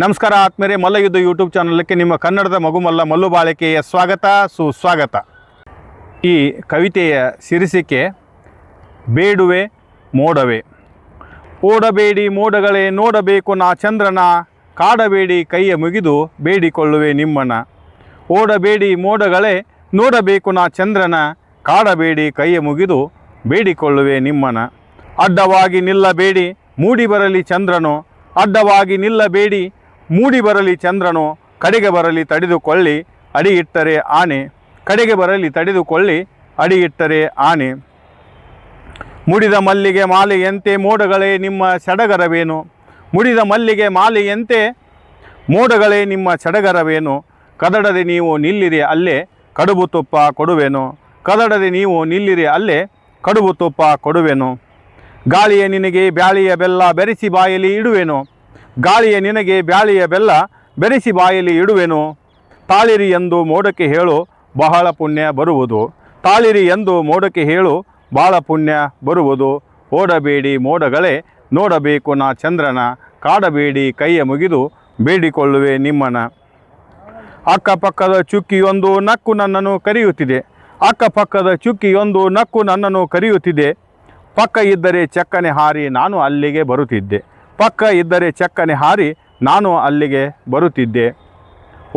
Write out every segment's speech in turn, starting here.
ನಮಸ್ಕಾರ ಆತ್ಮೇರೆ ಮಲ್ಲಯುದ್ಧ ಯೂಟ್ಯೂಬ್ ಚಾನಲ್ಗೆ ನಿಮ್ಮ ಕನ್ನಡದ ಮಗುಮಲ್ಲ ಮಲ್ಲು ಬಾಳಿಕೆಯ ಸ್ವಾಗತ, ಸುಸ್ವಾಗತ. ಈ ಕವಿತೆಯ ಶೀರ್ಷಿಕೆ ಬೇಡುವೆ, ಮೋಡವೇ. ಓಡಬೇಡಿ ಮೋಡಗಳೇ, ನೋಡಬೇಕು ನಾ ಚಂದ್ರನ. ಕಾಡಬೇಡಿ ಕೈಯ ಮುಗಿದು ಬೇಡಿಕೊಳ್ಳುವೆ ನಿಮ್ಮನ ಓಡಬೇಡಿ ಮೋಡಗಳೇ, ನೋಡಬೇಕು ನಾ ಚಂದ್ರನ. ಕಾಡಬೇಡಿ ಕೈಯ ಮುಗಿದು ಬೇಡಿಕೊಳ್ಳುವೆ ನಿಮ್ಮನ ಅಡ್ಡವಾಗಿ ನಿಲ್ಲಬೇಡಿ ಮೂಡಿ ಬರಲಿ ಚಂದ್ರನು. ಅಡ್ಡವಾಗಿ ನಿಲ್ಲಬೇಡಿ ಮೂಡಿ ಬರಲಿ ಚಂದ್ರನು, ಕಡೆಗೆ ಬರಲಿ ತಡೆದುಕೊಳ್ಳಿ ಇಟ್ಟರೆ ಆನೆ, ಕಡೆಗೆ ಬರಲಿ ತಡೆದುಕೊಳ್ಳಿ ಇಟ್ಟರೆ ಆನೆ. ಮುಡಿದ ಮಲ್ಲಿಗೆ ಮಾಲೆಯಂತೆ ಮೋಡಗಳೇ ನಿಮ್ಮ ಸಡಗರವೇನು? ಮುಡಿದ ಮಲ್ಲಿಗೆ ಮಾಲೆಯಂತೆ ಮೋಡಗಳೇ ನಿಮ್ಮ ಸಡಗರವೇನು? ಕದಡದೆ ನೀವು ನಿಲ್ಲಿರಿ ಅಲ್ಲೇ ಕಡುಬು ತುಪ್ಪ ಕೊಡುವೆನು. ಕದಡದೆ ನೀವು ನಿಲ್ಲಿರಿ ಅಲ್ಲೇ ಕಡುಬು ತುಪ್ಪ ಕೊಡುವೆನು. ಗಾಳಿಯ ನಿನಗೆ ಬ್ಯಾಳಿಯ ಬೆಲ್ಲ ಬೆರೆಸಿ ಬಾಯಲ್ಲಿ ಇಡುವೆನು. ಗಾಳಿಯ ನಿನಗೆ ಬ್ಯಾಳಿಯ ಬೆಲ್ಲ, ಬೆರೆಸಿ ಬಾಯಲ್ಲಿ ಇಡುವೆನು. ತಾಳಿರಿ ಎಂದು ಮೋಡಕ್ಕೆ ಹೇಳು, ಬಹಳ ಪುಣ್ಯ ಬರುವುದು. ತಾಳಿರಿ ಎಂದು ಮೋಡಕ್ಕೆ ಹೇಳು, ಬಹಳ ಪುಣ್ಯ ಬರುವುದು. ಓಡಬೇಡಿ ಮೋಡಗಳೇ, ನೋಡಬೇಕು ನಾ ಚಂದ್ರನ. ಕಾಡಬೇಡಿ ಕೈಯ ಮುಗಿದು, ಬೇಡಿಕೊಳ್ಳುವೆ ನಿಮ್ಮನ. ಅಕ್ಕಪಕ್ಕದ ಚುಕ್ಕಿಯೊಂದು ನಕ್ಕು ನನ್ನನ್ನು ಕರೆಯುತ್ತಿದೆ. ಅಕ್ಕಪಕ್ಕದ ಚುಕ್ಕಿಯೊಂದು ನಕ್ಕು ನನ್ನನ್ನು ಕರೆಯುತ್ತಿದೆ. ಪಕ್ಕ ಇದ್ದರೆ ಚಕ್ಕನೆ ಹಾರಿ ನಾನು ಅಲ್ಲಿಗೆ ಬರುತ್ತಿದ್ದೆ. ಪಕ್ಕ ಇದ್ದರೆ ಚಕ್ಕನೆ ಹಾರಿ ನಾನು ಅಲ್ಲಿಗೆ ಬರುತ್ತಿದ್ದೆ.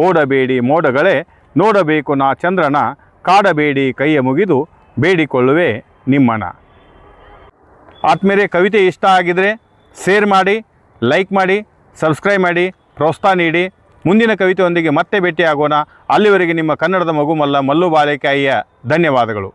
ಓಡಬೇಡಿ ಮೋಡಗಳೇ, ನೋಡಬೇಕು ನಾ ಚಂದ್ರನ, ಕಾಡಬೇಡಿ ಕೈಯ ಮುಗಿದು ಬೇಡಿಕೊಳ್ಳುವೆ ನಿಮ್ಮನ. ಆತ್ಮೇಲೆ ಕವಿತೆ ಇಷ್ಟ ಆಗಿದರೆ ಶೇರ್ ಮಾಡಿ, ಲೈಕ್ ಮಾಡಿ, ಸಬ್ಸ್ಕ್ರೈಬ್ ಮಾಡಿ, ಪ್ರೋತ್ಸಾಹ ನೀಡಿ. ಮುಂದಿನ ಕವಿತೆಯೊಂದಿಗೆ ಮತ್ತೆ ಭೇಟಿಯಾಗೋಣ. ಅಲ್ಲಿವರೆಗೆ ನಿಮ್ಮ ಕನ್ನಡದ ಮಗು ಮಲ್ಲ ಮಲ್ಲು ಬಾಳೆಕಾಯಿಯ ಧನ್ಯವಾದಗಳು.